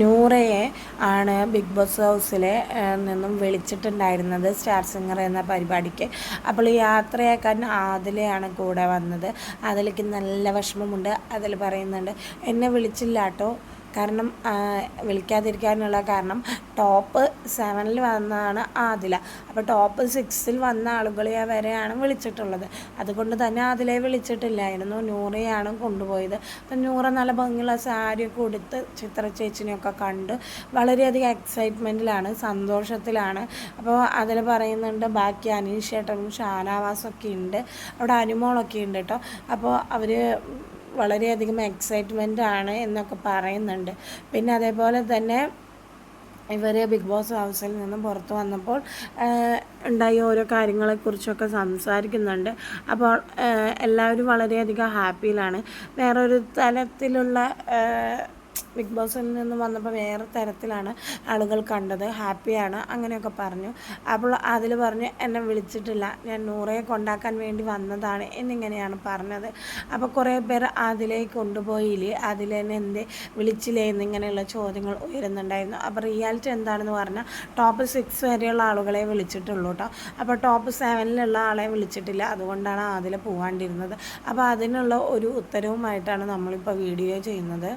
നൂറയെ ആണ് big boss ഹൗസിലെ നിന്നും വിളിച്ചിട്ടുണ്ടായിരുന്നത് സ്റ്റാർ സിംഗർ എന്ന പരിപാടിക്ക്. അപ്പോൾ യാത്രയാക്കാൻ ആദിലയാണ് കൂടെ വന്നത്. അതിലേക്ക് നല്ല വിഷമമുണ്ട്. അതിൽ പറയുന്നുണ്ട് എന്നെ വിളിച്ചില്ല കേട്ടോ കാരണം വിളിക്കാതിരിക്കാനുള്ള കാരണം ടോപ്പ് സെവനിൽ വന്നതാണ് ആദില. അപ്പോൾ ടോപ്പ് സിക്സിൽ വന്ന ആളുകളെ വരെയാണ് വിളിച്ചിട്ടുള്ളത്. അതുകൊണ്ട് തന്നെ ആദിലയെ വിളിച്ചിട്ടില്ലായിരുന്നു. നൂറയാണ് കൊണ്ടുപോയത്. അപ്പം നൂറ നല്ല ഭംഗിയുള്ള സാരിയൊക്കെ ഉടുത്ത് ചിത്ര ചേച്ചിനെയൊക്കെ കണ്ട് വളരെയധികം എക്സൈറ്റ്മെന്റിലാണ് സന്തോഷത്തിലാണ്. അപ്പോൾ അതിൽ പറയുന്നുണ്ട് ബാക്കി അനീഷ് ചേട്ടനും ഷാനാവാസൊക്കെ ഉണ്ട്. അവിടെ അനുമോളൊക്കെ ഉണ്ട് കേട്ടോ അപ്പോൾ അവർ വളരെയധികം എക്സൈറ്റ്മെന്റ് ആണ് എന്നൊക്കെ പറയുന്നുണ്ട്. പിന്നെ അതേപോലെ തന്നെ ഇവർ ബിഗ് ബോസ് ഹൗസിൽ നിന്നും പുറത്ത് വന്നപ്പോൾ ഉണ്ടായ ഓരോ കാര്യങ്ങളെക്കുറിച്ചൊക്കെ സംസാരിക്കുന്നുണ്ട്. അപ്പോൾ എല്ലാവരും വളരെയധികം ഹാപ്പിയിലാണ് വേറൊരു തരത്തിലുള്ള ആഹ്, ബിഗ് ബോസിൽ നിന്ന് വന്നപ്പോൾ വേറെ തരത്തിലാണ് ആളുകൾ കണ്ടത് ഹാപ്പിയാണ് അങ്ങനെയൊക്കെ പറഞ്ഞു. അപ്പോൾ അതിൽ പറഞ്ഞു എന്നെ വിളിച്ചിട്ടില്ല. ഞാൻ നൂറയെ കൊണ്ടാക്കാൻ വേണ്ടി വന്നതാണ് എന്നിങ്ങനെയാണ് പറഞ്ഞത്. അപ്പോൾ കുറേ പേർ അതിലേക്ക് കൊണ്ടുപോയില്ലേ? അതിലെന്നെ എന്തേ വിളിച്ചില്ലേ? എന്നിങ്ങനെയുള്ള ചോദ്യങ്ങൾ ഉയരുന്നുണ്ടായിരുന്നു. അപ്പോൾ റിയാലിറ്റി എന്താണെന്ന് പറഞ്ഞാൽ ടോപ്പ് സിക്സ് വരെയുള്ള ആളുകളെ വിളിച്ചിട്ടുള്ളൂ കേട്ടോ അപ്പോൾ ടോപ്പ് സെവനിലുള്ള ആളെ വിളിച്ചിട്ടില്ല. അതുകൊണ്ടാണ് അതിൽ പോകാണ്ടിരുന്നത് അപ്പോൾ അതിനുള്ള ഒരു ഉത്തരവുമായിട്ടാണ് നമ്മളിപ്പോൾ വീഡിയോ ചെയ്യുന്നത്.